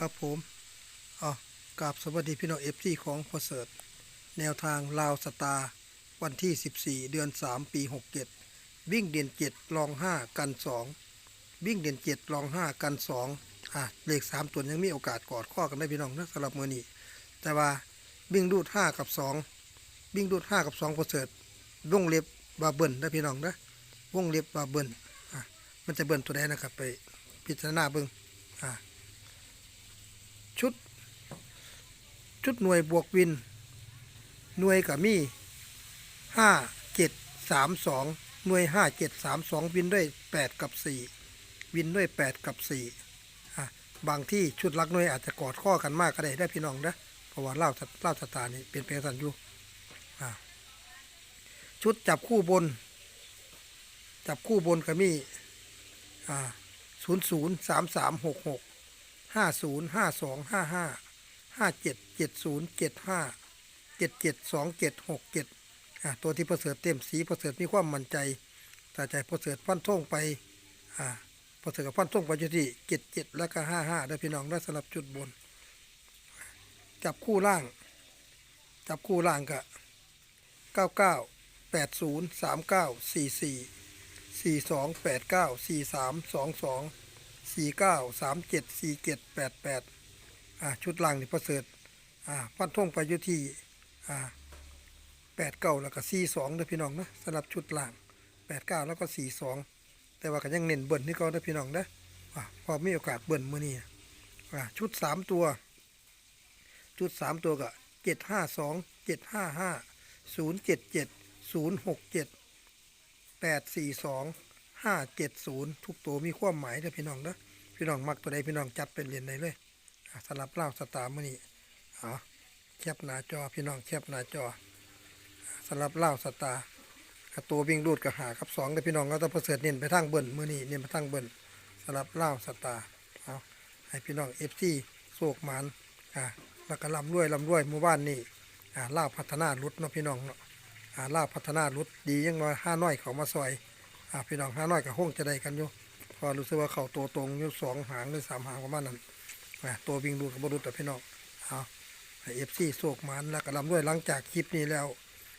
ครับผมอ๋อกราบสวัสดีพี่น้องเอฟซีของพอเสิร์ตแนวทางลาวสตาร์วันที่ 14 เดือน 3 ปี 67 วิ่งเด่น7รอง 5 กัน 2 วิ่งเด่น7รอง 5 กัน 2 อะ เลข 3 ตัวยังมีโอกาสกอดข้อกันได้พี่น้องนะสำหรับมือนี้ แต่ว่าวิ่งดูด 5 กับ 2 วิ่งดูด 5 กับ2พอเสิร์ตวงเล็บบาเบิลได้พี่น้องนะวงเล็บบาเบิลอะมันจะเบิลตัวใดนะครับไปพิจารณาเบิ่งอะ ชุด ชุดหน่วยบวกวิน หน่วยกับมีห้าเจ็ดสามสองหน่วยห้าเจ็ดสามสองวินด้วยแปดกับสี่วินด้วยแปดกับสี่บางที่ชุดลักหน่วยอาจจะกอดข้อกันมากก็ได้ได้พี่น้องนะเพราะว่าเล่าเล่าสตานี่เป็นเปรสันอยู่ชุดจับคู่บน จับคู่บนก็มีอ่าศูนย์ศูนย์สามสามหกหก ห้าศูนย์ห้าสองห้าห้าห้าเจ็ดเจ็ดศูนย์เจ็ดห้าเจ็ดเจ็ดสองเจ็ดหกเจ็ดอ่าตัวที่ประเสริฐเต็มสีประเสริฐมีความมั่นใจต่ใจประเสริฐฟันท่งไปอ่าประเสริฐกับฟันท่งไปอยู่ที่เจ็ดเจ็ดแล้วก็ห้าห้าได้พี่น้องได้สำหรับจุดบน จับคู่ล่าง จับคู่ล่างก็เก้าเก้าแปดศูนย์สามเก้าสี่สี่สี่สองแปดเก้าสี่สามสองสอง สี่เก้าสามเจ็ดสี่เจ็ดแปดแปดอ่าชุดล่างนี่ประเสริฐอ่าพันท่งไปอยู่ที่อ่าแปดเก้าแล้วก็สี่สองเด้อพี่น้องนะสำหรับชุดล่างแปดเก้าแล้วก็สี่สองแต่ว่าก็ยังเน้นเบิ่นนี่ก็ได้อพี่น้องนะอ่าพอมีโอกาสเบิ่นมื้อนี้อ่าชุดสามตัว ชุดสามตัวก็เจ็ดห้าสองเจ็ดห้าห้าศูนย์เจ็ดเจ็ดศูนย์หกเจ็ดแปดสี่สอง ห้าเจ็ดศูนย์ทุกตัวมีความหมายเด้อพี่น้องเด้อพี่น้องมักตัวใดพี่น้องจัดเป็นเหรียญใดเลยสำหรับเล่าสตาร์มือนี้เอแคปหน้าจอพี่น้องแคปหน้าจอสำหรับเล่าสตาร์อะตัววิ่งรูดกับหากับสองเด้อพี่น้องเราต้องประเสริฐเน้นไปทางเบิ้ลมือนี้เน้นไปทางเบิ้ลสำหรับเล่าสตาร์เอาให้พี่น้องเอฟซีโศกหมันอะแล้วก็ลำรวยลำรวยหมู่บ้านนี่อ่าเล่าพัฒนารุดเนาะพี่น้องเนาะอ่าเล่าพัฒนารุดดียังน้อยห้าน้อยเขามาซอย พี่น้องห้าน้อยกับห้องจะได้กันอยู่เพอรู้สึกว่าเขาตัวตรงอยู่สองหางหรือสามหางประมาณนั้นตัววิ่งดูกับบรุษแต่พี่น้องเอาเอฟซีโศกมันแล้วก็ลำด้วยหลังจากคลิปนี้แล้ว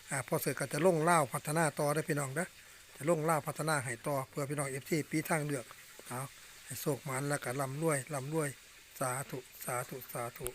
อ่าพอเสร็จก็จะลงเล่าพัฒนาต่อได้พี่น้องนะจะลงเล่าพัฒนาให้ต่อเพื่อพี่น้องเอฟซีปีทางเลือกเอาโศกมันแล้วก็ลำด้วยลำด้วยสาธุสาธุสาธุ